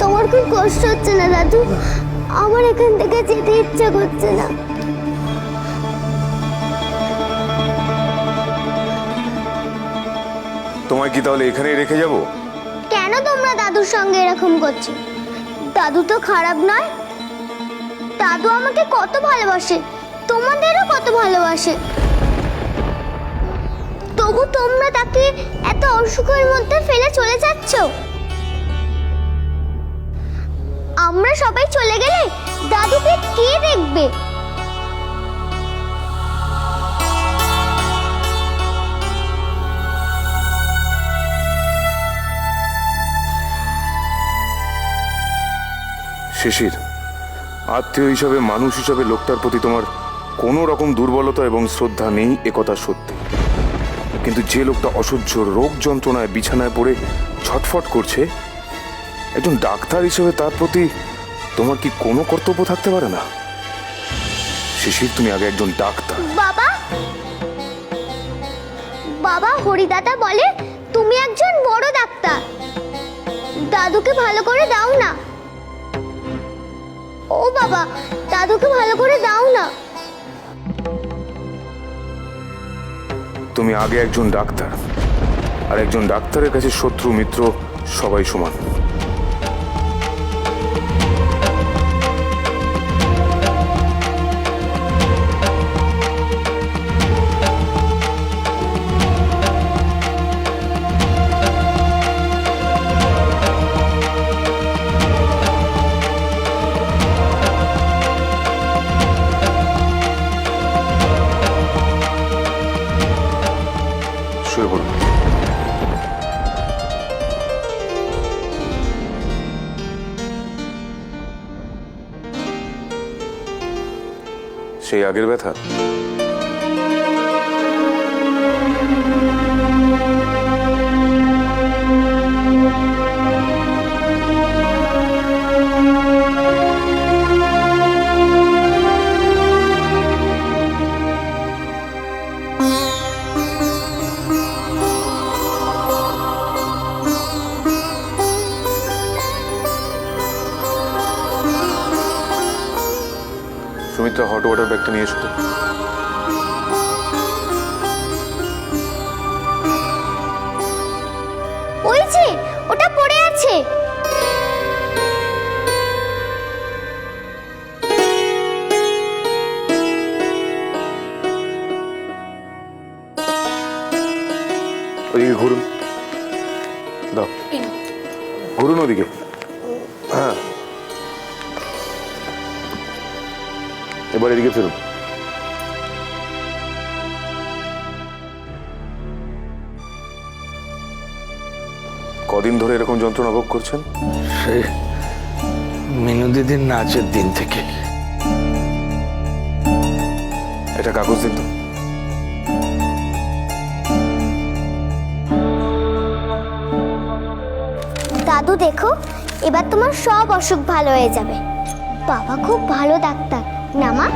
তোমার খুব কষ্ট হচ্ছে না দাদু। আমার এখান থেকে যেতে ইচ্ছা করছে না। তোমায় কি তাহলে এখানেই রেখে যাব? কেন তোমরা দাদুর সঙ্গে এরকম করছ? দাদু তো খারাপ নয়। দাদু আমাকে কত ভালোবাসে তোমাদেরও কত ভালোবাসে। তবু তোমরা তাকে এত অসুখের মধ্যে ফেলে চলে যাচ্ছ? আমরা সবাই চলে গেলে দাদুকে কে দেখবে? শিশির, আত্মীয় হিসাবে, মানুষ হিসাবে লোকটার প্রতি তোমার কোনো রকম দুর্বলতা এবং শ্রদ্ধা নেই একথা সত্যি। কিন্তু যে লোকটা অসহ্য রোগ যন্ত্রণায় বিছানায় পড়ে ছটফট করছে একজন ডাক্তার হিসেবে তার প্রতি তোমার কি কোনো কর্তব্য থাকতে পারে না? শিশির তুমি আগে একজন ডাক্তার। বাবা? বাবা হরিদাদা বলে তুমি একজন বড় ডাক্তার। দাদুকে ভালো করে দাও না। ও বাবা দাদুকে ভালো করে দাও না। তুমি আগে একজন ডাক্তার। আর একজন ডাক্তারের কাছে শত্রু মিত্র সবাই সমান। শুয়ে পড়ুন সেই আগের ব্যথা? সুমিত্রা হট ওয়াটার ব্যাগটা নিয়ে এসো তো। ওই যে ওটা পড়ে আছে। ওদিকে ঘুরুন। দাও। ঘুরুন ওদিকে। হ্যাঁ। এবার এদিকে ফিরুন। কদিন ধরে এরকম যন্ত্রণা ভোগ করছেন? সে মিনু দিদির নাচের দিন থেকে। এটা কাগজ দিন তো। দাদু দেখো এবার তোমার সব অসুখ ভালো হয়ে যাবে। বাবা খুব ভালো ডাক্তার। না মা